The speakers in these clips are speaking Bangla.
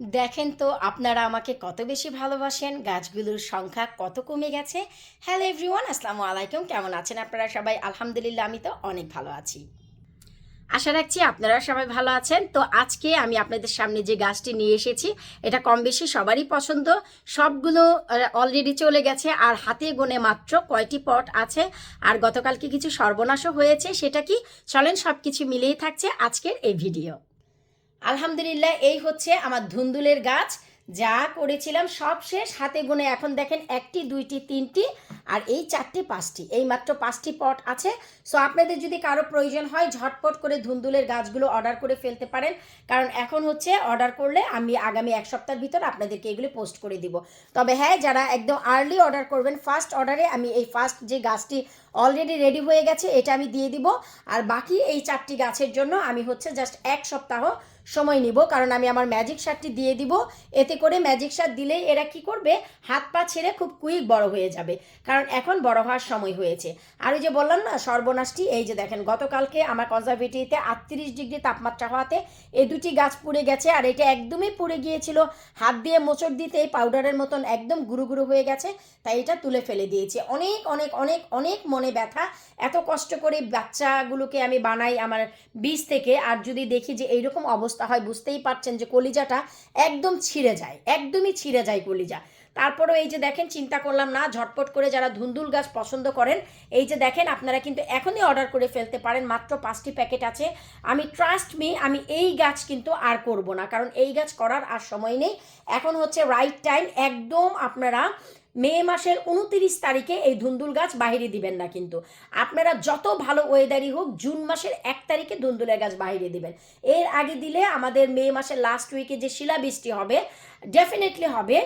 দেখেন তো আপনারা আমাকে কত বেশি ভালোবাসেন, গাছগুলোর সংখ্যা কত কমে গেছে। হ্যালো এভরিওয়ান আসসালামু আলাইকুম। কেমন আছেন আপনারা সবাই? আলহামদুলিল্লাহ, আমি তো অনেক ভালো আছি। আশা রাখছি আপনারা সবাই ভালো আছেন। তো আজকে আমি আপনাদের সামনে যে গাছটি নিয়ে এসেছি, এটা কম বেশি সবারই পছন্দ। সবগুলো অলরেডি চলে গেছে, আর হাতে গোনে মাত্র কয়টি পট আছে, আর গতকালকে কিছু সর্বনাশও হয়েছে, সেটা কি? চলেন সব কিছু মিলেই থাকছে আজকের এই ভিডিও আলহামদুলিল্লাহ, এই হচ্ছে আমার ধুন্দুলের গাছ। যা করেছিলাম সব শেষ, হাতে গুনে এখন দেখেন একটি, দুইটি, তিনটি, আর এই চারটি, পাঁচটি। এই মাত্র পাঁচটি পট আছে। সো আপনাদের যদি কারও প্রয়োজন হয়, ঝটপট করে ধুন্দুলের গাছগুলো অর্ডার করে ফেলতে পারেন। কারণ এখন হচ্ছে অর্ডার করলে আমি আগামী এক সপ্তাহের ভিতর আপনাদেরকে এগুলি পোস্ট করে দিব। তবে হ্যাঁ যারা একদম আর্লি অর্ডার করবেন ফার্স্ট অর্ডারে আমি এই ফার্স্ট যে গাছটি অলরেডি রেডি হয়ে গেছে, এটা আমি দিয়ে দিব। আর বাকি এই চারটি গাছের জন্য আমি হচ্ছে জাস্ট এক সপ্তাহ সময় নিব, কারণ আমি আমার ম্যাজিক সারটি দিয়ে দিব। এতে করে ম্যাজিক সার দিলেই এরা কি করবে? হাত পা ছেড়ে খুব কুইক বড় হয়ে যাবে, কারণ এখন বড় হওয়ার সময় হয়েছে। আর ওই যে বললাম না, সর্বনাশটি, এই যে দেখেন, গতকালকে আমার কনজারভেটিতে আটত্রিশ ডিগ্রি তাপমাত্রা হওয়াতে এই দুটি গাছ পুড়ে গেছে, আর এটা একদমই পুড়ে গিয়েছিল। হাত দিয়ে মোচড় দিতে এই পাউডারের মতন একদম গুরু গুরু হয়ে গেছে, তাই এটা তুলে ফেলে দিয়েছি। অনেক অনেক অনেক অনেক মনে ব্যথা। এত কষ্ট করে বাচ্চাগুলোকে আমি বানাই আমার বীজ থেকে, আর যদি দেখি যে এইরকম অবস্থা হয়, বুঝতেই পারছেন যে কলিজাটা একদম ছিঁড়ে যায়, একদমই ছিঁড়ে যায় কলিজা। তারপরেও এই যে দেখেন, চিন্তা করলাম না, ঝটপট করে যারা ধুন্দুল গাছ পছন্দ করেন, এই যে দেখেন, আপনারা কিন্তু এখনই অর্ডার করে ফেলতে পারেন, মাত্র পাঁচটি প্যাকেট আছে। আমি ট্রাস্ট মি আমি এই গাছ কিন্তু আর করব না, কারণ এই গাছ করার আর সময় নেই। এখন হচ্ছে রাইট টাইম একদম আপনারা মে মাসের উনতিরিশ তারিখে এই ধুন্দুল গাছ বাহিরে দিবেন না কিন্তু। আপনারা যত ভালো ওয়েদারই হোক, জুন মাসের এক তারিখে ধুন্দুলের গাছ বাহিরে দিবেন। এর আগে দিলে আমাদের মে মাসের লাস্ট উইকে যে শিলাবৃষ্টি হবে ডেফিনেটলি হবে।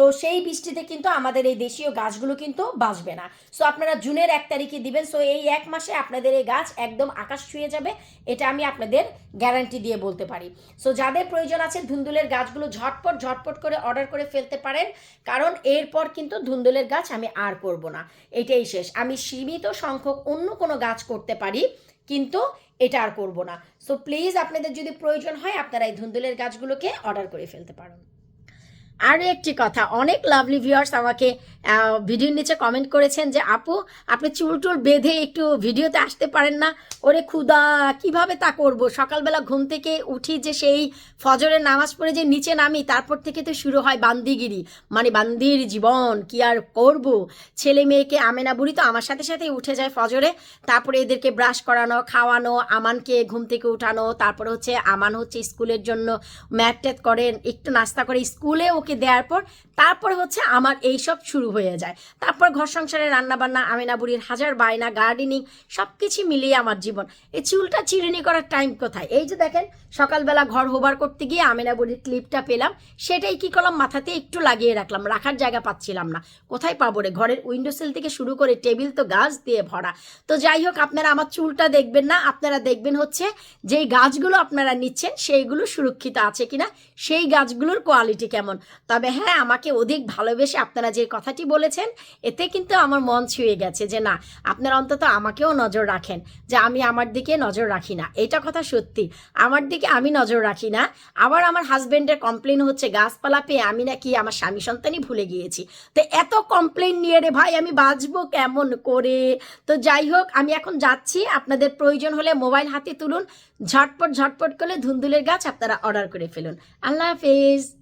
তো সেই বৃষ্টিতে কিন্তু আমাদের এই দেশীয় গাছগুলো কিন্তু বাঁচবে না। সো আপনারা জুনের এক তারিখে দিবেন। সো এই এক মাসে আপনাদের এই গাছ একদম আকাশ ছুঁয়ে যাবে, এটা আমি আপনাদের গ্যারান্টি দিয়ে বলতে পারি। সো যাদের প্রয়োজন আছে, ধুন্দুলের গাছগুলো ঝটপট ঝটপট করে অর্ডার করে ফেলতে পারেন। কারণ এরপর কিন্তু ধুন্দুলের গাছ আমি আর করব না। এটাই শেষ। আমি সীমিত সংখ্যক অন্য কোনো গাছ করতে পারি, কিন্তু এটা আর করব না। সো প্লিজ আপনাদের যদি প্রয়োজন হয়, আপনারা এই ধুন্দুলের গাছগুলোকে অর্ডার করে ফেলতে পারেন। আরও একটি কথা, অনেক লাভলি ভিউয়ার্স আমাকে ভিডিওর নিচে কমেন্ট করেছেন যে, আপু, আপনি চুল টুল বেঁধে একটু ভিডিওতে আসতে পারেন না? ওরে ক্ষুদা কীভাবে তা করব? সকালবেলা ঘুম থেকে উঠি যে সেই ফজরের নামাজ পড়ে যে নিচে নামি, তারপর থেকে তো শুরু হয় বান্দিগিরি। মানে বান্দির জীবন, কি আর করব? ছেলে মেয়েকে আমেনা বুড়ি তো আমার সাথে সাথে উঠে যায় ফজরে। তারপরে এদেরকে ব্রাশ করানো, খাওয়ানো, আমানকে ঘুম থেকে উঠানো, তারপরে হচ্ছে আমান হচ্ছে স্কুলের জন্য ম্যাট ট্যাট করেন, একটু নাস্তা করে স্কুলে ওকে দেওয়ার পর তারপরে হচ্ছে আমার এই সব শুরু হয়ে যায়। তারপর ঘর সংসারে রান্নাবান্না আমিনা বুড়ির হাজার বায়না গার্ডেনিং সব কিছু মিলিয়ে আমার জীবন। এই চুলটা চিরুনি করার টাইম কোথায়? এই যে দেখেন, সকালবেলা ঘর হোবার করতে গিয়ে আমিনা বুড়ির ক্লিপটা পেলাম। সেটাই কি করলাম? মাথাতে একটু লাগিয়ে রাখলাম। রাখার জায়গা পাচ্ছিলাম না। কোথায় পাবো রে? ঘরের উইন্ডো সিল থেকে শুরু করে টেবিল তো গাছ দিয়ে ভরা। তো যাই হোক, আপনারা আমার চুলটা দেখবেন না। আপনারা দেখবেন হচ্ছে যেই গাছগুলো আপনারা নিচ্ছেন, সেইগুলো সুরক্ষিত আছে কিনা? সেই গাছগুলোর কোয়ালিটি কেমন? তবে হ্যাঁ আমাকে অধিক ভালোবেসে আপনারা যে কথাটি বলেছেন, এতে কিন্তু আমার মন ছুঁয়ে গেছে যে না, আপনারা অন্তত আমাকেও নজর রাখেন যে আমি আমার দিকে নজর রাখি না। এটা কথা সত্যি। আমার দিকে আমি নজর রাখি না। আবার আমার হাজব্যান্ডের কমপ্লেন হচ্ছে, গাছপালা পেয়ে আমি নাকি আমার স্বামী সন্তানই ভুলে গিয়েছি। তো এত কমপ্লেন নিয়ে রে ভাই, আমি বাঁচবো কেমন করে? তো যাই হোক, আমি এখন যাচ্ছি। আপনাদের প্রয়োজন হলে মোবাইল হাতে তুলুন। ঝটপট ঝটপট করে ধুন্দুলের গাছ আপনারা অর্ডার করে ফেলুন। আল্লাহ হাফেজ।